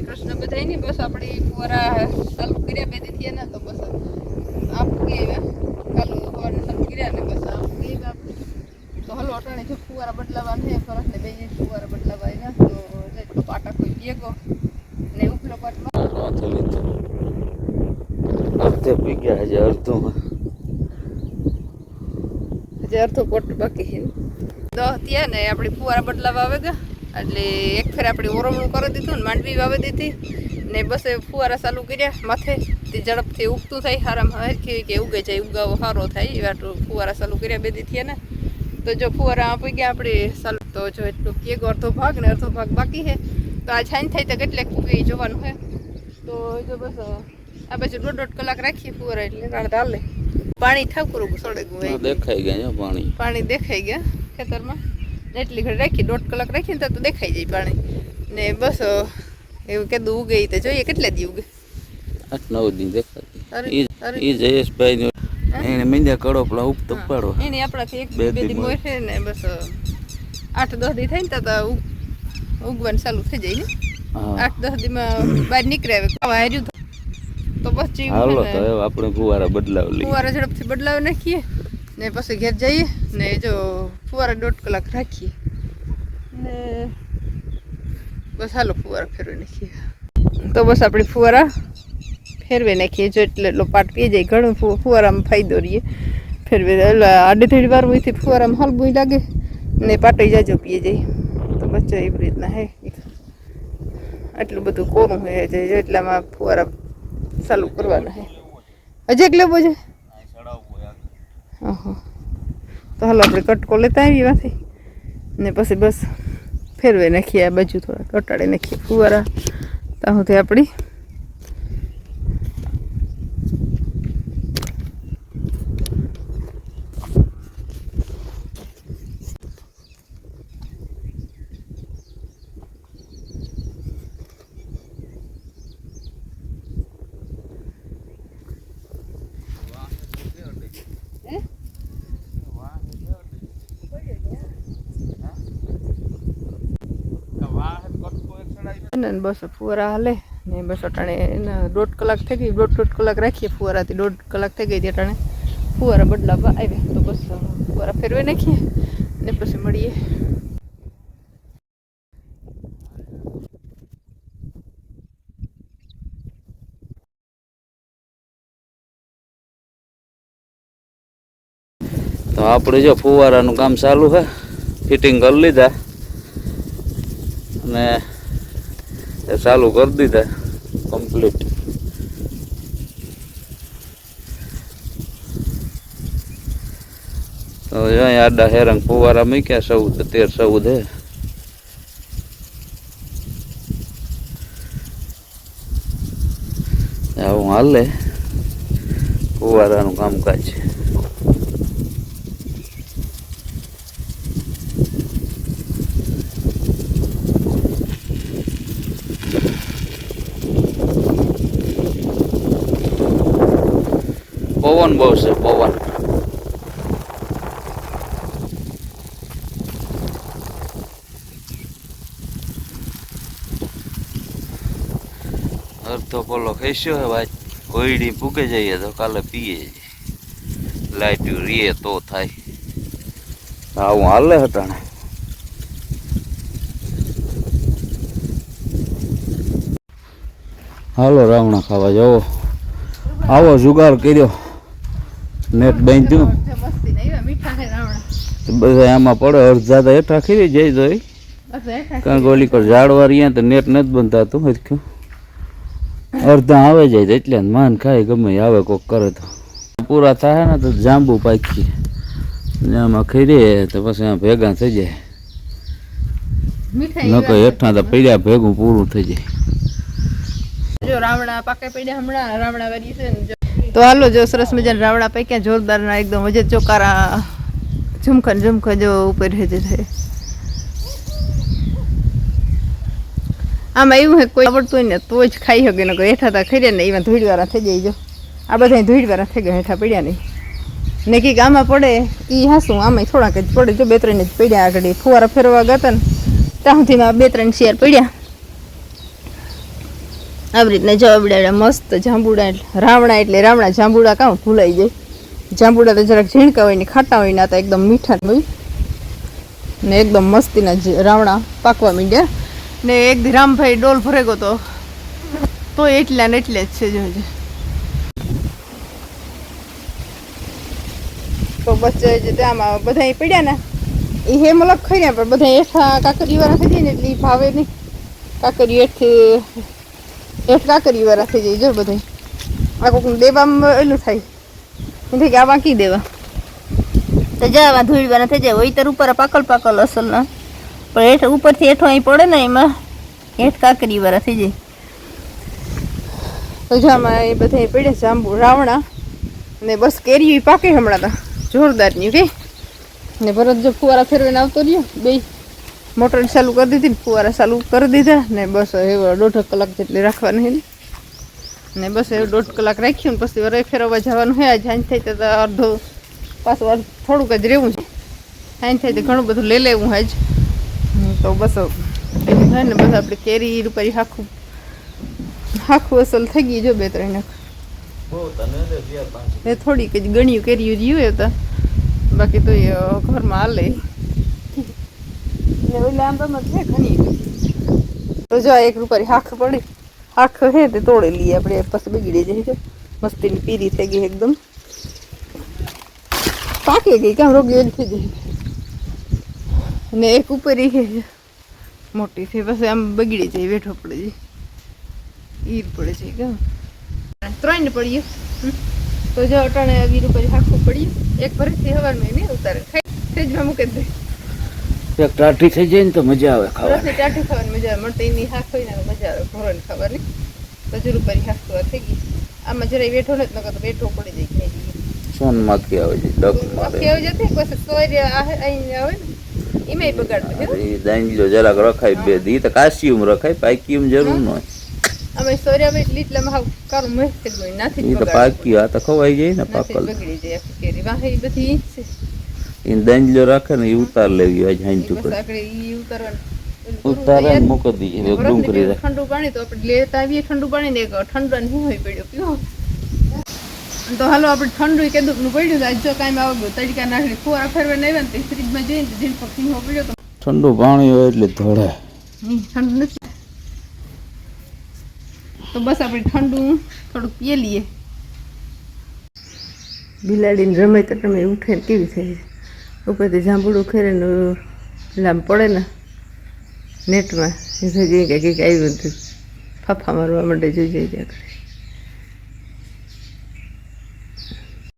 શ્રી કૃષ્ણ બધા ને બસ આપણી ફુવારા ચાલુ કર્યા બે દી થયા તો બસ આપું ગયા કાલુ સવારે ચાલુ કર્યા ને બસ આપું ગયા તો હલો અટાણે જો ફુવારા બદલાવા ને ફરક ને બે ફુવારા બદલાવા આવ્યા. તો જેટલો પાટા કોઈ ભેગો ને ઉપલો પાટમાં અડધે પી ગયા હજી અડધું હજી અડધો પોટ બાકી છે. તો ત્યાં ને આપણી ફુવારા બદલાવા આવે ગયા એટલે એક ફેર આપણે ઓરમણું કરી દીધું ને માંડવી વાવી દીધી ને બસ એ ફુવારા ચાલુ કર્યા માથે. તે ઝડપથી ઉગતું થાય સારામાં હરખી કે ઉગે જાય ઉગાવો સારો થાય એવા ફુવારા ચાલુ કર્યા બે દી થયા ને. તો જો ફુવારા આપી ગયા આપણે ચાલુ. તો જો એટલું એક અડધો ભાગ ને અડધો ભાગ બાકી છે. તો આ છાંય થાય તો કેટલેક ઉગે જોવાનું છે. તો જો બસ આ બાજુ દોઢ દોઢ કલાક રાખીએ ફુવારા એટલે કારણ હાલે. પાણી ઠાકરું સડે ગયું દેખાઈ ગયા પાણી. પાણી દેખાઈ ગયા ખેતરમાં. એટલી ઘડી રાખી દોઢ કલાક રાખીને તો દેખાઈ જાય પાણી. ને બસ એવું કીધું ઉગે તો જોઈએ કેટલા દી ઉગે. આઠ નવ અરે, દેખાતી એ જયેશભાઈ નો એને કડો પેલા ઉપતો. પાડો એની આપણાથી એક બે દી દી મોર. ને બસ આઠ દસ દી થાય ને તો તો ઉગ- ઉગવાનું ચાલુ થઈ જાય ને. આઠ દસ દીમાં બહાર નીકળે ખાવા હાર્યું તો. પછી હાલો તો આપણે ફુવારા બદલાવ લઈએ. ફુવારા ઝડપથી બદલાવ નાખીએ. ને પછી ઘેર જઈએ ને જો ફુવારા દોઢ કલાક રાખીએ. ને બસ હાલો ફુવારા ફેરવી નાખીએ. તો બસ આપણે ફુવારા ફેરવી નાખીએ જો એટલે એટલો પાટ પી જાય ઘણું ફુવારામાં ફાયદો રહીએ ફેરવી એટલે આડી થોડી વાર હોયથી ફુવારામાં હલબુઈ લાગે ને પાટી જાજો પીએ જાય. તો બચ્ચો એવી રીતના હે. આટલું બધું કોરું હોય જે એટલામાં ફુવારા ચાલુ કરવાના હે. હજી એક લેવો છે? તો હાલો આપણે કટકો લેતા આવી વાથી. ને પછી બસ ફેરવે નાખીએ આ બાજુ થોડા કટાડી નાખીએ ફુવારા. ત્યાં સુધી આપણી ને બસો ફુવારા હાલે ને બસ અટાણે દોઢ કલાક થઈ ગઈ, દોઢ દોઢ કલાક રાખીએ ફુવારાથી, દોઢ કલાક થઈ ગઈ અટાણે. ફુવારા બદલાવા આવ્યા, તો બસ ફુવારા ફેરવી નાખીએ ને પછી મળીએ. તો આપણે જો ફુવારાનું કામ ચાલુ છે, ફિટિંગ કરી લીધા. અને એ ચાલુ કરી દીધા. કમ્પ્લીટ આડા હેરંગ ફુવારા મૂક્યા ચૌદ તેર ચૌદ હે આવું હાલે. ફુવારાનું કામકાજ પવન બહુ છે પવન અડધો પોલો ખેસ્યો હે ભાઈ? કોયડી પૂકે જઈએ તો કાલે પીએ. લાઈટ રીએ તો થાય. આવું હાલે હટાણે. હાલો રાવણા ખાવા જવો આવો જુગાર કર્યો. નેટ બાંધ્યું. બધા આમાં પડે અડધા તો હેઠા ખીરી જઈ જોઈ કારણ કે ઓલી પર ઝાડવા રહ્યા તો નેટ નથી બંધાતું હરખ્યું અડધા આવે જાય એટલે માન ખાય ગમે આવે કોક કરે તો. પૂરા થાય ને તો જાંબુ પાકી. આમાં ખીરીએ તો પછી આમ ભેગા થઈ જાય. ન નકર હેઠા તો પડ્યા ભેગું પૂરું થઈ જાય. જો રાવણા પાકે પડ્યા હમણાં રાવણા વારી છે ને તો હાલો જો સરસ મજાના રાવડા પૈક્યા, જોરદારના એકદમ વજે ચોકારા ઝુમખન ઝુમખન જો ઉપર હેજે છે. આમાં એવું હે કોઈ આવડતું હોય ને તો જ ખાઈ શકે ને હેઠા તા ખાઈ ને એમાં ધૂળવાળા થઈ જાય જો. આ બધા ધૂળવાળા થઈ ગયા, હેઠા પડ્યા નહીં. ને કંઈક આમાં પડે એ હાસું આમાં થોડાક જ પડે. જો બે ત્રણ જ પડ્યા આગળ ફુવારા ફેરવા ગયા હતા ને, ત્યાં સુધીમાં બે ત્રણ શેર પડ્યા. આવી રીતના જવાબડા મસ્ત જાંબુડા એટલે, રાવણા એટલે, રાવણા જાંબુડા કાં ભૂલાઈ જાય. જાંબુડા તો જરાક ઝીણકા હોય ને ખાટા હોય ને તો એકદમ મીઠા હોય. ને એકદમ મસ્તીના રાવણા પાકવા માંડ્યા. ને એક રામભાઈ ડોલ ભરેગો તો. તો એટલા ને એટલે જ છે જોજે તો બસ જે આમાં બધા પડ્યા ને. એ હે મલક ખાઈ ને પણ બધા એઠા કાકરી વાળા જાય ને એટલે ભાવે નહીં. કાકરી હેઠથી હેઠ કાકરી વાળા થઈ જાય. જો બધા આ કોક દેવામાં એલું થાય. એટલે કે આ વાંકી દેવા. તો જવા વાળા થઈ જાય. વહીતર ઉપર પાકલ પાકલ અસલના. પણ હેઠ ઉપરથી હેઠો અહીં પડે ને એમાં, હેઠ કાકરી વાળા થઈ જાય. તો જામાં એ બધા પડે જાંબુ રાવણા ને બસ કેરી પાકે હમણાં તો. જોરદારની કે ને ભરત જો ફુવારા ફેરવીને આવતો રહ્યો બે મોટર ચાલુ કરી દીધી ને ફુવારા ચાલુ કરી દીધા ને બસ એવો દોઢ કલાક જેટલી રાખવાની ને બસ એવું દોઢ કલાક રાખ્યું ને પછી વરે ફેરવવા જવાનું હોય આજ હાંજ થાય તો અડધો પાછું થોડુંક જ રહેવું છે. સાંજ થાય તો ઘણું બધું લઈ લેવું આજ. તો બસ એવું થાય ને બસ આપણે કેરી રૂપારી આખું આખું અસલ થઈ ગયું જો બે ત્રણ એ થોડીક જ ગણ્યું કેરીયું રહ્યું એ તો. બાકી તો ઘરમાં ઘરમાં હાલે. ને ઓલા આંબામાં તો જો એક રૂપારી હાખ પડી. હાખ હે તે તોડી લઈએ આપણે, પછી બગડી જાય છે. મસ્તીની પીરી થઈ ગઈ એકદમ. પાકી ગઈ, કેમ રોગી થઈ જાય ને એક ઉપર છે, મોટી છે, પછી આમ બગડી જાય બેઠો પડે છે. ઈર પડે છે, કેમ. ત્રણ પડીએ. તો જો અટાણે વીર ઉપર હાખું પડ્યું એક ભરતથી હવારમાં નહીં ઉતારે. ખાઈ ફ્રીજમાં મૂકી દે. એક ટાઢી થઈ જાય ને તો મજા આવે ખાવાની. ટાટી ખાવાની મજા આવે. મળતી એની હાખ હોય ને મજા આવે ભોરણ ખાવાની. તો જરૂર હાથ તો થઈ ગઈ. આમાં જરાય બેઠો નથી નકર તો બેઠો પડી જાય સોન માખી આવે છે ડગ મારે. આવી જતી પછી સોય અહીં આવે ને એમાંય બગાડ એ જરાક રખાય બે દી તો કાસ્યુમ રખાય પાક્યુમ જરૂર ન હોય. અમે સોર્યા ભાઈ લીટલામાં હાવ કાળું મસ્ત નાથી બગાડ આ તો ખવાઈ જાય ને પાકલ. બગડી જાય કેરી. વાહે બધી છે. એ દાંડલો રાખે ને એ ઉતાર લેવી આજ હાઈ ઉતારવાનું. ઉતારે ને મૂકી દઈએ બરફને કરી પીવું ઠંડુ પાણી તો આપણે લેતા આવીએ ઠંડુ પાણી ને ઠંડુ નહીં હોય પડ્યો પીવો તો હાલો આપણે ઠંડુ કે દુખનું પડ્યું આજ જો કાંઈ આવો તડકા નાખી ખોરા ફેરવા નહીં આવ્યા ને ફ્રીજમાં જઈને જીન પર પડ્યો તો. ઠંડુ પાણી હોય એટલે ધોળે. ઠંડુ નથી. તો બસ આપણે ઠંડુ થોડુંક પીએ લઈએ. બિલાડીને રમે તો તમે ઉઠે કેવી થઈ ઉપરથી જાંબુડું ખેરે લાંબ પડે ને નેટમાં. એ થઈ જાય કે કંઈક આવ્યું નથી ફાફા મારવા માટે જોઈ જાય ત્યાં